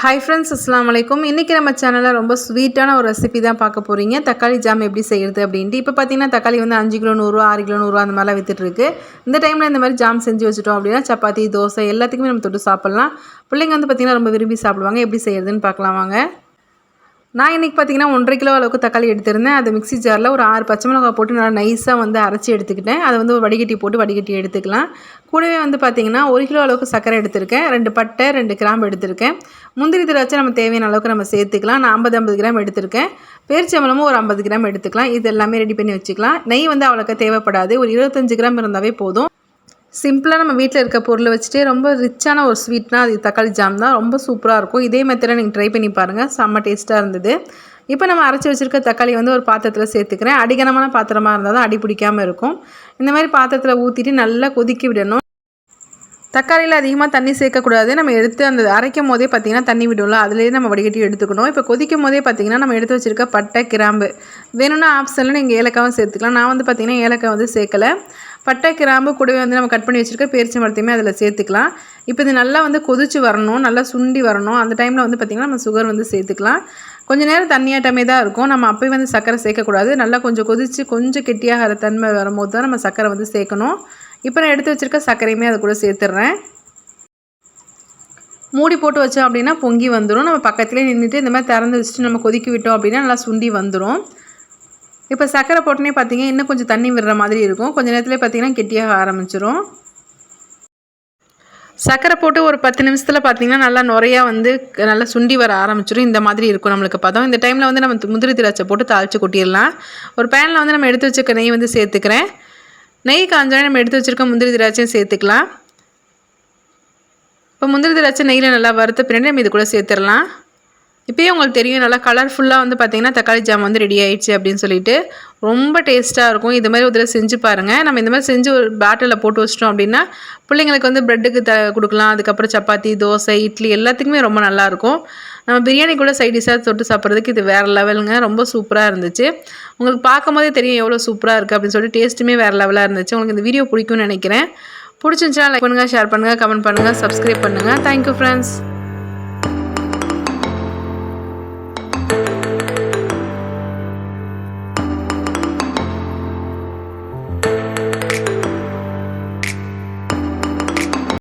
Hi friends அஸ்லாம் வலைக்கும் இன்றைக்கி நம்ம சேனலில் ரொம்ப ஸ்வீட்டான ஒரு ரெசிபி தான் பார்க்க போகிறீங்க தக்காளி ஜாம் எப்படி செய்கிறது அப்படின்ட்டு. இப்போ பார்த்தீங்கன்னா தக்காளி வந்து அஞ்சு கிலோ நூறுரூவா ஆறு கிலோ நூறுரூவா அந்த மாதிரிலாம் விற்றுட்டுருக்கு இந்த டைமில் இந்த மாதிரி ஜாம் செஞ்சு வச்சுட்டோம் அப்படின்னா சப்பாத்தி தோசை எல்லாத்துக்குமே நம்ம தொட்டு சாப்பிட்லாம். பிள்ளைங்க வந்து பார்த்திங்கன்னா ரொம்ப விரும்பி சாப்பிடுவாங்க. எப்படி செய்கிறதுன்னு பார்க்கலாம் வாங்க. நான் இன்றைக்கி பார்த்தீங்கன்னா ஒன்றரை கிலோ அளவுக்கு தக்காளி எடுத்திருந்தேன். அது மிக்ஸி ஜாரில் ஒரு ஆறு பச்சை மிளகாய் போட்டு நல்லா நைஸாக வந்து அரைச்சி எடுத்துக்கிட்டேன். அதை வந்து ஒரு வடிகட்டி போட்டு வடிகட்டி எடுத்துக்கலாம். கூடவே வந்து பார்த்திங்கன்னா ஒரு கிலோ அளவுக்கு சர்க்கரை எடுத்திருக்கேன். ரெண்டு பட்டை ரெண்டு கிராம்பு எடுத்திருக்கேன். முந்திரி திராட்சை நம்ம தேவையான அளவுக்கு நம்ம சேர்த்துக்கலாம். நான் ஐம்பது ஐம்பது கிராம் எடுத்திருக்கேன். பேரிச்சம்பளமும் ஒரு ஐம்பது கிராம் எடுத்துக்கலாம். இது எல்லாமே ரெடி பண்ணி வச்சுக்கலாம். நெய் வந்து அவ்வளோக்கா தேவைப்படாது. ஒரு இருபத்தஞ்சு கிராம் இருந்தாவே போதும். சிம்பிளாக நம்ம வீட்டில் இருக்க பொருளை வச்சுட்டு ரொம்ப ரிச்சான ஒரு ஸ்வீட்னால் அது தக்காளி ஜாம் தான். ரொம்ப சூப்பராக இருக்கும். இதே மெத்தடை நீங்கள் ட்ரை பண்ணி பாருங்கள் செம்ம டேஸ்ட்டாக இருந்தது. இப்போ நம்ம அரைச்சி வச்சுருக்க தக்காளி வந்து ஒரு பாத்திரத்தில் சேர்த்துக்கிறேன். அடிகனமான பாத்திரமாக இருந்தால் தான் அடி பிடிக்காமல் இருக்கும். இந்த மாதிரி பாத்திரத்தில் ஊற்றிட்டு நல்லா கொதிக்க விடணும். தக்காளியில் அதிகமாக தண்ணி சேர்க்கக்கூடாது. நம்ம எடுத்து அந்த அரைக்கும் போதே பார்த்திங்கன்னா தண்ணி விடும்ல. அதுலேயே நம்ம வடிகட்டி எடுத்துக்கணும். இப்போ கொதிக்கும் போதே பார்த்திங்கன்னா நம்ம எடுத்து வச்சுருக்க பட்டை கிராம்பு. வேணும்னா ஆப்ஷனில் நீங்கள் ஏலக்காவும் சேர்த்துக்கலாம். நான் வந்து பார்த்திங்கன்னா ஏலக்காய் வந்து சேர்க்கலை. பட்டை கிராம்பு கூடவே வந்து நம்ம கட் பண்ணி வச்சுருக்க பேரிச்சை மரத்தையுமே அதில் சேர்த்துக்கலாம். இப்போ இது நல்லா வந்து கொதிச்சு வரணும் நல்லா சுண்டி வரணும். அந்த டைமில் வந்து பார்த்திங்கன்னா நம்ம சுகர் வந்து சேர்த்துக்கலாம். கொஞ்சம் நேரம் தண்ணியாட்டமே தான் இருக்கும். நம்ம அப்போயும் வந்து சர்க்கரை சேர்க்கக்கூடாது. நல்லா கொஞ்சம் கொதித்து கொஞ்சம் கெட்டியாக தன்மை வரும்போது தான் நம்ம சர்க்கரை வந்து சேர்க்கணும். இப்போ நான் எடுத்து வச்சுருக்க சர்க்கரையுமே அதை கூட சேர்த்துட்றேன் மூடி போட்டு வச்சோம் அப்படின்னா பொங்கி வந்துடும் நம்ம பக்கத்துலேயே நின்றுட்டு இந்த மாதிரி திறந்து வச்சுட்டு நம்ம கொதிக்க விட்டோம் அப்படின்னா நல்லா சுண்டி வந்துடும் இப்போ சர்க்கரை போட்டோன்னே பார்த்தீங்க இன்னும் கொஞ்சம் தண்ணி விடுற மாதிரி இருக்கும். கொஞ்சம் நேரத்தில் பார்த்தீங்கன்னா கெட்டியாக ஆரம்பிச்சிடும் சர்க்கரை போட்டு ஒரு பத்து நிமிஷத்தில் பார்த்தீங்கன்னா நல்லா நுறையா வந்து நல்லா சுண்டி வர ஆரம்பிச்சிடும் இந்த மாதிரி இருக்கும் நம்மளுக்கு பதம். இந்த டைமில் வந்து நம்ம முந்திரி திராட்சை போட்டு தாளித்து கொட்டிடலாம். ஒரு பேனில் வந்து நம்ம எடுத்து வச்சுருக்க நெய் வந்து சேர்த்துக்கிறேன். நெய் காஞ்சோடனே நம்ம எடுத்து வச்சுருக்க முந்திரி திராட்சையும் சேர்த்துக்கலாம். இப்போ முந்திரி திராட்சை நெய்யில் நல்லா வறுத்த பின்னாடி நம்ம இது கூட சேர்த்துடலாம். இப்போயே உங்களுக்கு தெரியும் நல்லா கலர்ஃபுல்லாக வந்து பார்த்திங்கன்னா தக்காளி ஜாம் வந்து ரெடி ஆயிடுச்சு அப்படின்னு சொல்லிட்டு ரொம்ப டேஸ்ட்டாக இருக்கும். இது மாதிரி ஒரு தடவை செஞ்சு பாருங்கள் நம்ம இந்த மாதிரி செஞ்சு ஒரு பேட்டரில் போட்டு வச்சிட்டோம் அப்படின்னா பிள்ளைங்களுக்கு வந்து ப்ரெட்டுக்கு த கொடுக்கலாம். அதுக்கப்புறம் சப்பாத்தி தோசை இட்லி எல்லாத்துக்குமே ரொம்ப நல்லாயிருக்கும் நம்ம பிரியாணி கூட சைட் டிஷ்ஷாக தொட்டு சாப்பிட்றதுக்கு இது வேறு லெவலுங்க ரொம்ப சூப்பராக இருந்துச்சு. உங்களுக்கு பார்க்கும் போதே தெரியும் எவ்வளோ சூப்பராக இருக்குது அப்படின்னு சொல்லிட்டு டேஸ்ட்டுமே வேறு லெவலாக இருந்துச்சு. உங்களுக்கு இந்த வீடியோ பிடிக்கும்னு நினைக்கிறேன். பிடிச்சிருந்துச்சுன்னா லைக் பண்ணுங்கள் ஷேர் பண்ணுங்கள் கமெண்ட் பண்ணுங்கள் சப்ஸ்கிரைப் பண்ணுங்கள் தேங்க்யூ ஃப்ரெண்ட்ஸ்